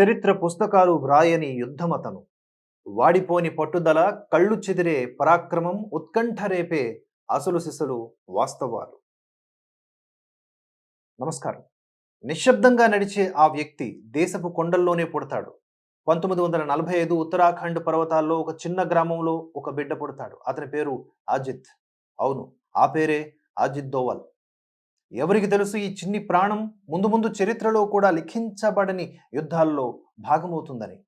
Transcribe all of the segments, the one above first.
చరిత్ర పుస్తకాలు వ్రాయని యుద్ధమతను. వాడిపోని పట్టుదల కళ్ళు చెదిరే పరాక్రమం ఉత్కంఠ రేపే అసలు సిసలు వాస్తవాలు. నమస్కారం. నిశ్శబ్దంగా నడిచే ఆ వ్యక్తి దేశపు కొండల్లోనే పుడతాడు. పంతొమ్మిది వందల నలభై ఐదు ఉత్తరాఖండ్ పర్వతాల్లో ఒక చిన్న గ్రామంలో ఒక బిడ్డ పుడతాడు. అతని పేరు అజిత్. అవును ఆ పేరే అజిత్ దోవల్. ఎవరికి తెలుసు ఈ చిన్ని ప్రాణం ముందు ముందు చరిత్రలో కూడా లిఖించబడని యుద్ధాల్లో భాగమవుతుందని.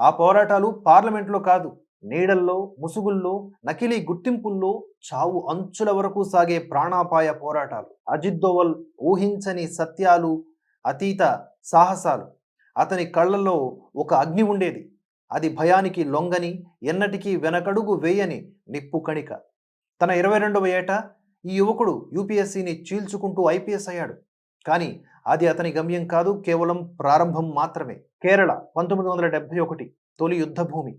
ఆ పోరాటాలు పార్లమెంట్లో కాదు నీడల్లో ముసుగుల్లో నకిలీ గుర్తింపుల్లో చావు అంచుల వరకు సాగే ప్రాణాపాయ పోరాటాలు. అజిత్ దోవల్ ఊహించని సత్యాలు అతీత సాహసాలు. అతని కళ్ళల్లో ఒక అగ్ని ఉండేది. అది భయానికి లొంగని ఎన్నటికీ వెనకడుగు వేయని నిప్పు కణిక. తన ఇరవై రెండవ ఏట ఈ యువకుడు యూపీఎస్సీని చీల్చుకుంటూ ఐపీఎస్ అయ్యాడు. కానీ అది అతని గమ్యం కాదు కేవలం ప్రారంభం మాత్రమే. కేరళ పంతొమ్మిది వందల డెబ్బై ఒకటి తొలి యుద్ధభూమి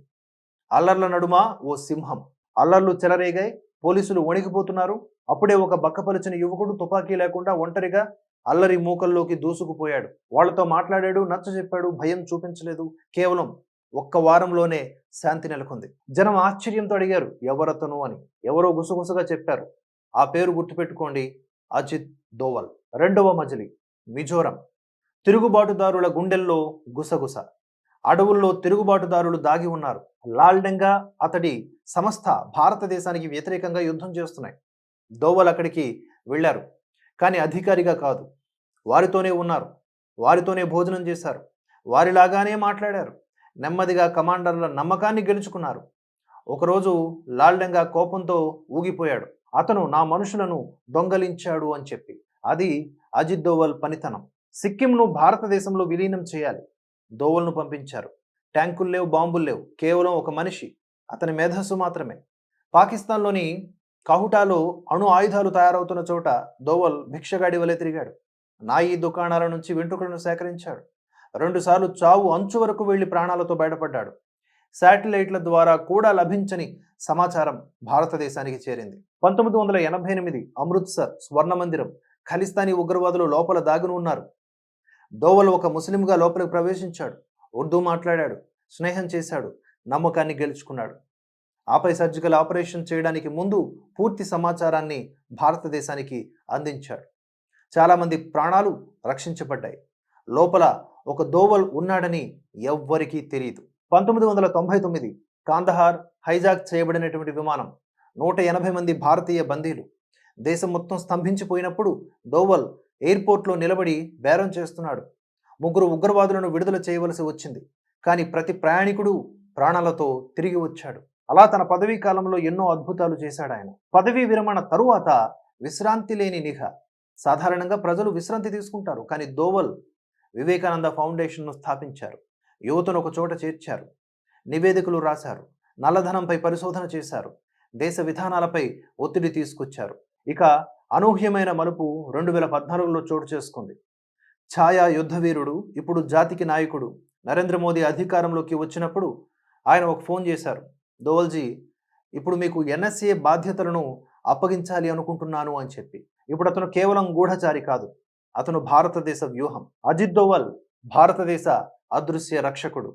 అల్లర్ల నడుమ ఓ సింహం. అల్లర్లు చెలరేగాయి పోలీసులు వణికిపోతున్నారు. అప్పుడే ఒక బక్కపలిచిన యువకుడు తుపాకీ లేకుండా ఒంటరిగా అల్లరి మూకల్లోకి దూసుకుపోయాడు. వాళ్ళతో మాట్లాడాడు నచ్చ చెప్పాడు భయం చూపించలేదు. కేవలం ఒక్క వారంలోనే శాంతి నెలకొంది. జనం ఆశ్చర్యంతో అడిగారు ఎవరతను అని. ఎవరో గుసగుసగా చెప్పారు. ఆ పేరు గుర్తుపెట్టుకోండి. అజిత్ దోవల్. రెండవ మజిలీ మిజోరం. తిరుగుబాటుదారుల గుండెల్లో గుసగుస. అడవుల్లో తిరుగుబాటుదారులు దాగి ఉన్నారు. లాల్డెంగా అతడి సంస్థ భారతదేశానికి వ్యతిరేకంగా యుద్ధం చేస్తున్నాయి. దోవల్ అక్కడికి వెళ్ళారు. కానీ అధికారిగా కాదు. వారితోనే ఉన్నారు. వారితోనే భోజనం చేశారు. వారిలాగానే మాట్లాడారు. నెమ్మదిగా కమాండర్ల నమ్మకాన్ని గెలుచుకున్నారు. ఒకరోజు లాల్డెంగా కోపంతో ఊగిపోయాడు. అతను నా మనుషులను దొంగలించాడు అని చెప్పి. అది అజిత్ దోవల్ పనితనం. సిక్కింను భారతదేశంలో విలీనం చేయాలి. దోవల్ను పంపించారు. ట్యాంకులు లేవు బాంబులు లేవు. కేవలం ఒక మనిషి. అతని మేధస్సు మాత్రమే. పాకిస్తాన్లోని కహుటాలో అణు ఆయుధాలు తయారవుతున్న చోట దోవల్ భిక్షగాడి వలె తిరిగాడు. నాయి దుకాణాల నుంచి వెంట్రుకలను సేకరించాడు. రెండుసార్లు చావు అంచు వరకు వెళ్ళి ప్రాణాలతో బయటపడ్డాడు. శాటిలైట్ల ద్వారా కూడా లభించని సమాచారం భారతదేశానికి చేరింది. పంతొమ్మిది వందల ఎనభై ఎనిమిది అమృత్సర్ స్వర్ణ మందిరం ఖలిస్తానీ ఉగ్రవాదులు లోపల దాగును ఉన్నారు. దోవల్ ఒక ముస్లింగా లోపలికి ప్రవేశించాడు. ఉర్దూ మాట్లాడాడు. స్నేహం చేశాడు. నమ్మకాన్ని గెలుచుకున్నాడు. ఆపై సర్జికల్ ఆపరేషన్ చేయడానికి ముందు పూర్తి సమాచారాన్ని భారతదేశానికి అందించాడు. చాలామంది ప్రాణాలు రక్షించబడ్డాయి. లోపల ఒక దోవల్ ఉన్నాడని ఎవ్వరికీ తెలియదు. పంతొమ్మిది వందల తొంభై తొమ్మిది కాందహార్ హైజాక్ చేయబడినటువంటి విమానం నూట ఎనభై మంది భారతీయ బందీలు దేశం మొత్తం స్తంభించిపోయినప్పుడు దోవల్ ఎయిర్పోర్ట్లో నిలబడి బేరం చేస్తున్నాడు. ముగ్గురు ఉగ్రవాదులను విడుదల చేయవలసి వచ్చింది. కానీ ప్రతి ప్రయాణికుడు ప్రాణాలతో తిరిగి వచ్చాడు. అలా తన పదవీ కాలంలో ఎన్నో అద్భుతాలు చేశాడు ఆయన. పదవీ విరమణ తరువాత విశ్రాంతి లేని నిఘ. సాధారణంగా ప్రజలు విశ్రాంతి తీసుకుంటారు. కానీ దోవల్ వివేకానంద ఫౌండేషన్ను స్థాపించారు. యువతను ఒక చోట చేర్చారు. నివేదికలు రాశారు. నల్లధనంపై పరిశోధన చేశారు. దేశ విధానాలపై ఒత్తిడి తీసుకొచ్చారు. ఇక అనూహ్యమైన మలుపు రెండు వేల పద్నాలుగులో చోటు చేసుకుంది. ఛాయా యుద్ధవీరుడు ఇప్పుడు జాతికి నాయకుడు నరేంద్ర మోదీ అధికారంలోకి వచ్చినప్పుడు ఆయన ఒక ఫోన్ చేశారు. దోవల్జీ ఇప్పుడు మీకు ఎన్ఎస్ఏ బాధ్యతలను అప్పగించాలి అనుకుంటున్నాను అని చెప్పి. ఇప్పుడు అతను కేవలం గూఢచారి కాదు. అతను భారతదేశ వ్యూహం. అజిత్ దోవల్ భారతదేశ అదృశ్య రక్షకుడు.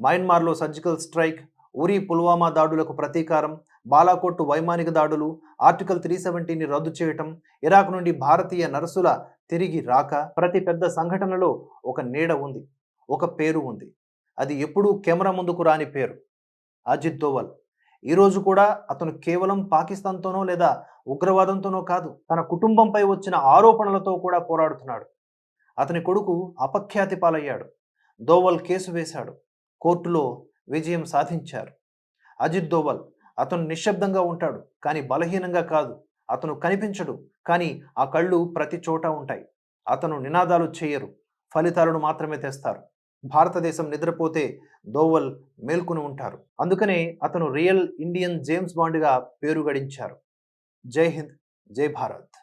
మయన్మార్లో సర్జికల్ స్ట్రైక్ ఉరి పుల్వామా దాడులకు ప్రతీకారం బాలాకోట్ వైమానిక దాడులు ఆర్టికల్ త్రీ సెవెంటీని రద్దు చేయటం ఇరాక్ నుండి భారతీయ నర్సుల తిరిగి రాక ప్రతి పెద్ద సంఘటనలో ఒక నీడ ఉంది ఒక పేరు ఉంది. అది ఎప్పుడూ కెమెరా ముందుకు రాని పేరు. అజిత్ దోవల్. ఈరోజు కూడా అతను కేవలం పాకిస్తాన్తోనో లేదా ఉగ్రవాదంతోనో కాదు తన కుటుంబంపై వచ్చిన ఆరోపణలతో కూడా పోరాడుతున్నాడు. అతని కొడుకు అపఖ్యాతి పాలయ్యాడు. దోవల్ కేసు వేశాడు. కోర్టులో విజయం సాధించారు. అజిత్ దోవల్ అతను నిశ్శబ్దంగా ఉంటాడు కానీ బలహీనంగా కాదు. అతను కనిపించడు కానీ ఆ కళ్ళు ప్రతి చోట ఉంటాయి. అతను నినాదాలు చేయరు ఫలితాలను మాత్రమే తెస్తారు. భారతదేశం నిద్రపోతే దోవల్ మేల్కొని ఉంటారు. అందుకనే అతను రియల్ ఇండియన్ జేమ్స్ బాండ్గా పేరు గడించారు జై హింద్ జై భారత్.